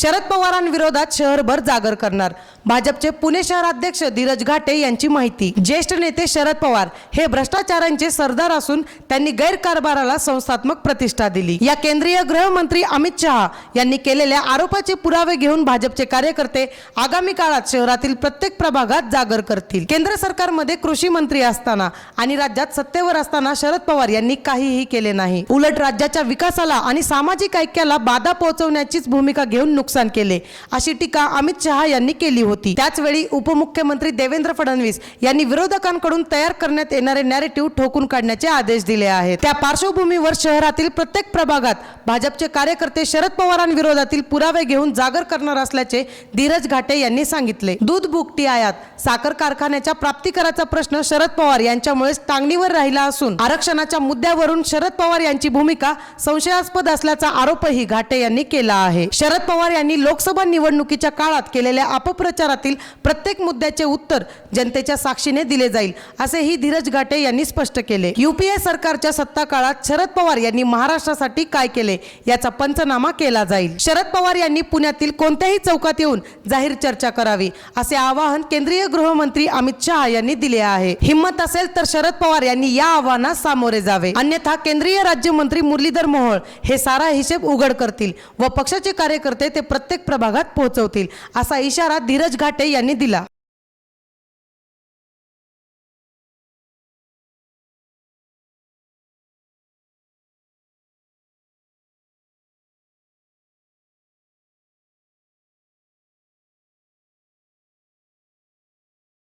शरद पवारांविरोधात शहरभर जागर करणार. भाजपचे पुणे शहराध्यक्ष धीरज घाटे यांची माहिती. ज्येष्ठ नेते शरद पवार हे भ्रष्टाचारांचे सरदार असून त्यांनी गैरकारभाराला संस्थात्मक प्रतिष्ठा दिली. या केंद्रीय गृहमंत्री अमित शहा यांनी केलेल्या आरोपाचे पुरावे घेऊन भाजपचे कार्यकर्ते आगामी काळात शहरातील प्रत्येक प्रभागात जागर करतील. केंद्र सरकारमध्ये कृषी मंत्री असताना आणि राज्यात सत्तेवर असताना शरद पवार यांनी काहीही केले नाही. उलट राज्याच्या विकासाला आणि सामाजिक ऐक्याला बाधा पोहोचवण्याचीच भूमिका घेऊन नुकसान केले. अशी टीका अमित शहा यांनी केली होती. त्याचवेळी उपमुख्यमंत्री देवेंद्र फडणवीस यांनी विरोधकांकडून तयार करण्यात येणारे नॅरेटिव्ह ठोकून काढण्याचे आदेश दिले आहेत. त्या पार्श्वभूमीवर शहरातील प्रत्येक प्रभागात भाजपचे कार्यकर्ते शरद पवारांविरोधातील पुरावे घेऊन जागर करणार असल्याचे धीरज घाटे यांनी सांगितले. दूध भुकटी आयात साखर कारखान्याच्या प्राप्तिकराचा प्रश्न शरद पवार यांच्यामुळेच टांगणीवर राहिला असून आरक्षणाच्या मुद्द्यावरून शरद पवार यांची भूमिका संशयास्पद असल्याचा आरोपही घाटे यांनी केला आहे. शरद पवार यांनी लोकसभा निवडणुकीच्या काळात केलेल्या अपप्रचारातील प्रत्येक मुद्द्याचे उत्तर जनतेच्या साक्षीने दिले जाईल असेही धीरज घाटे यांनी स्पष्ट केले. युपीए सरकारच्या सत्ता काळात शरद पवार यांनी महाराष्ट्रासाठी काय केले याचा पंचनामा केला जाईल. शरद पवार यांनी पुण्यातील कोणत्याही चौकात येऊन जाहीर चर्चा करावी असे आवाहन केंद्रीय गृहमंत्री अमित शहा यांनी दिले आहे. हिंमत असेल तर शरद पवार यांनी या आव्हानास सामोरे जावे. अन्यथा केंद्रीय राज्यमंत्री मुरलीधर मोहोळ हे सारा हिशेब उघड करतील व पक्षाचे कार्यकर्ते ते प्रत्येक प्रभागात पोहोचवतील असा इशारा धीरज घाटे यांनी दिला.